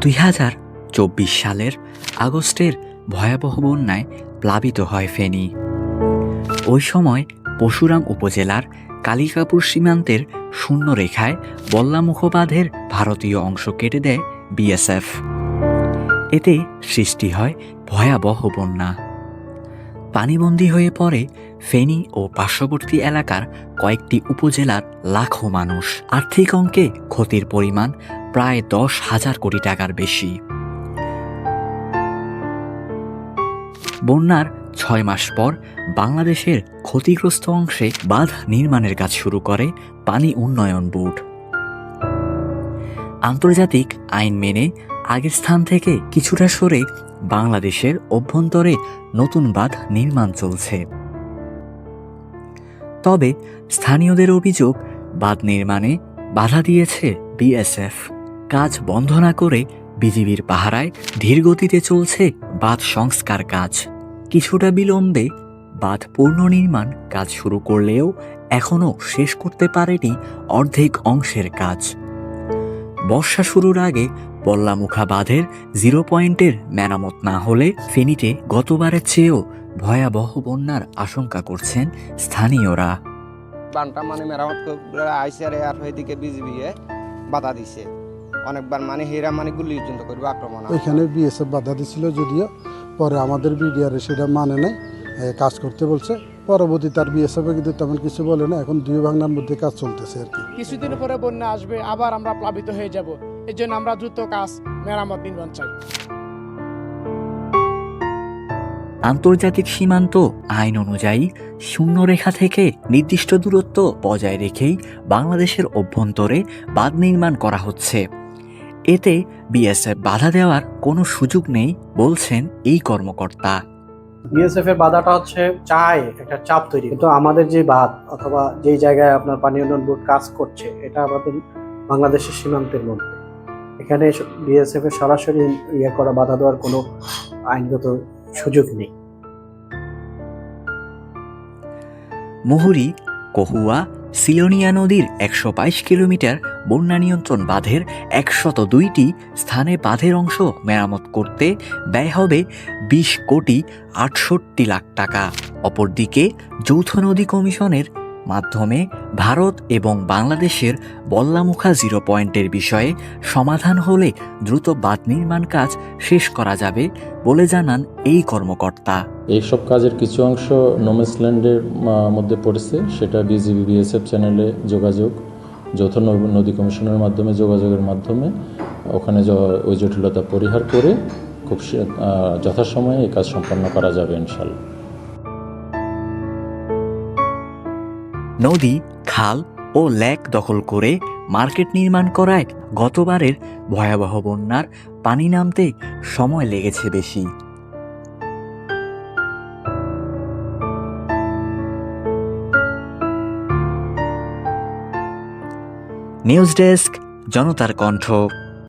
দুই হাজার চব্বিশ সালের আগস্টের ভয়াবহ বন্যায় প্লাবিত হয় ফেনী। ওই সময় পশুরাম উপজেলার কালিকাপুর সীমান্তের শূন্য রেখায় বল্লামুখবাধের ভারতীয় অংশ কেটে দেয় বিএসএফ। এতে সৃষ্টি হয় ভয়াবহ বন্যা। পানিবন্দী হয়ে পড়ে ফেনী ও পার্শ্ববর্তী এলাকার কয়েকটি উপজেলার লাখো মানুষ। আর্থিক অঙ্কে ক্ষতির পরিমাণ প্রায় দশ হাজার কোটি টাকার বেশি। বন্যার ছয় মাস পর বাংলাদেশের ক্ষতিগ্রস্ত অংশে বাঁধ নির্মাণের কাজ শুরু করে পানি উন্নয়ন বোর্ড। আন্তর্জাতিক আইন মেনে আগের স্থান থেকে কিছুটা সরে বাংলাদেশের অভ্যন্তরে নতুন বাঁধ নির্মাণ চলছে। তবে স্থানীয়দের অভিযোগ, বাঁধ নির্মাণে বাধা দিয়েছে বিএসএফ। কাজ বন্ধ না করে বিজিবির পাহারায় ধীরগতিতে চলছে বাঁধ সংস্কার কাজ। কিছুটা বিলম্বে বাঁধ পুনর্নির্মাণ কাজ শুরু করলেও এখনও শেষ করতে পারেনি অর্ধেক অংশের কাজ। বর্ষা শুরুর আগে বল্লামুখা বাঁধের জিরো পয়েন্টের মেরামত না হলে ফেনীতে গতবারের চেয়েও ভয়াবহ বন্যার আশঙ্কা করছেন স্থানীয়রা। বানটা মানে মেরামত করে আইসে আর এদিকে বিজিবি বাধা দিছে। অনেকবার মানে হেরা মানে গুলি পর্যন্ত করবে আক্রমণ ওইখানে বিএসএফ বাধা দিছিল যদিও পরে আমাদের বিডিআর সেটা মানে নাই কাজ করতে বলছে। পরবর্তী তার বিএসএফ কিন্তু তেমন কিছু বলে না এখন দুই বাংলার মধ্যে কাজ চলতেছে আর কি। কিছুদিন পরে বন্যা আসবে আবার আমরা প্লাবিত হয়ে যাব। এর জন্য আমরা দ্রুত কাজ মেরামত নির্মাণ চাই। আন্তর্জাতিক সীমান্ত আইন অনুযায়ী শূন্য রেখা থেকে নির্দিষ্ট দূরত্ব বজায় রেখেই বাংলাদেশের অভ্যন্তরে বাঁধ নির্মাণ করা হচ্ছে। এতে বিএসএফ বাধা দেওয়ার কোনো সুযোগ নেই বলছেন এই কর্মকর্তা। বিএসএফ এর বাধাটা হচ্ছে চায় একটা চাপ তৈরি কিন্তু আমাদের যে বাঁধ অথবা যেই জায়গায় আপনার পানি উন্নয়ন বোর্ড কাজ করছে এটা আমাদের বাংলাদেশের সীমান্তের মধ্যে। এখানে বিএসএফ এর সরাসরি ইয়ে করা বাধা দেওয়ার কোনো আইনগত সুযোগ নেই। মুহুরী কহুয়া সিলোনিয়া নদীর একশো বাইশ কিলোমিটার বন্যা নিয়ন্ত্রণ বাঁধের একশত দুইটি স্থানে বাঁধের অংশ মেরামত করতে ব্যয় হবে বিশ কোটি আটষট্টি লাখ টাকা। অপরদিকে যৌথ নদী কমিশনের মাধ্যমে ভারত এবং বাংলাদেশের বল্লামুখা জিরো পয়েন্টের বিষয়ে সমাধান হলে দ্রুত বাঁধ নির্মাণ কাজ শেষ করা যাবে বলে জানান এই কর্মকর্তা। এইসব কাজের কিছু অংশ নোমেসল্যান্ডের মধ্যে পড়েছে, সেটা বিজিবি বিএসএফ চ্যানেলে যোগাযোগ। যৌথ নদী কমিশনের মাধ্যমে, যোগাযোগের মাধ্যমে ওখানে ওই জটিলতা পরিহার করে খুব যথাসময়ে এই কাজ সম্পন্ন করা যাবে ইনশাল্লাহ। নদী, খাল ও ল্যাক দখল করে মার্কেট নির্মাণ করায় গতবারের ভয়াবহ বন্যার পানি নামতে সময় লেগেছে বেশি। নিউজ ডেস্ক জনতার কণ্ঠ।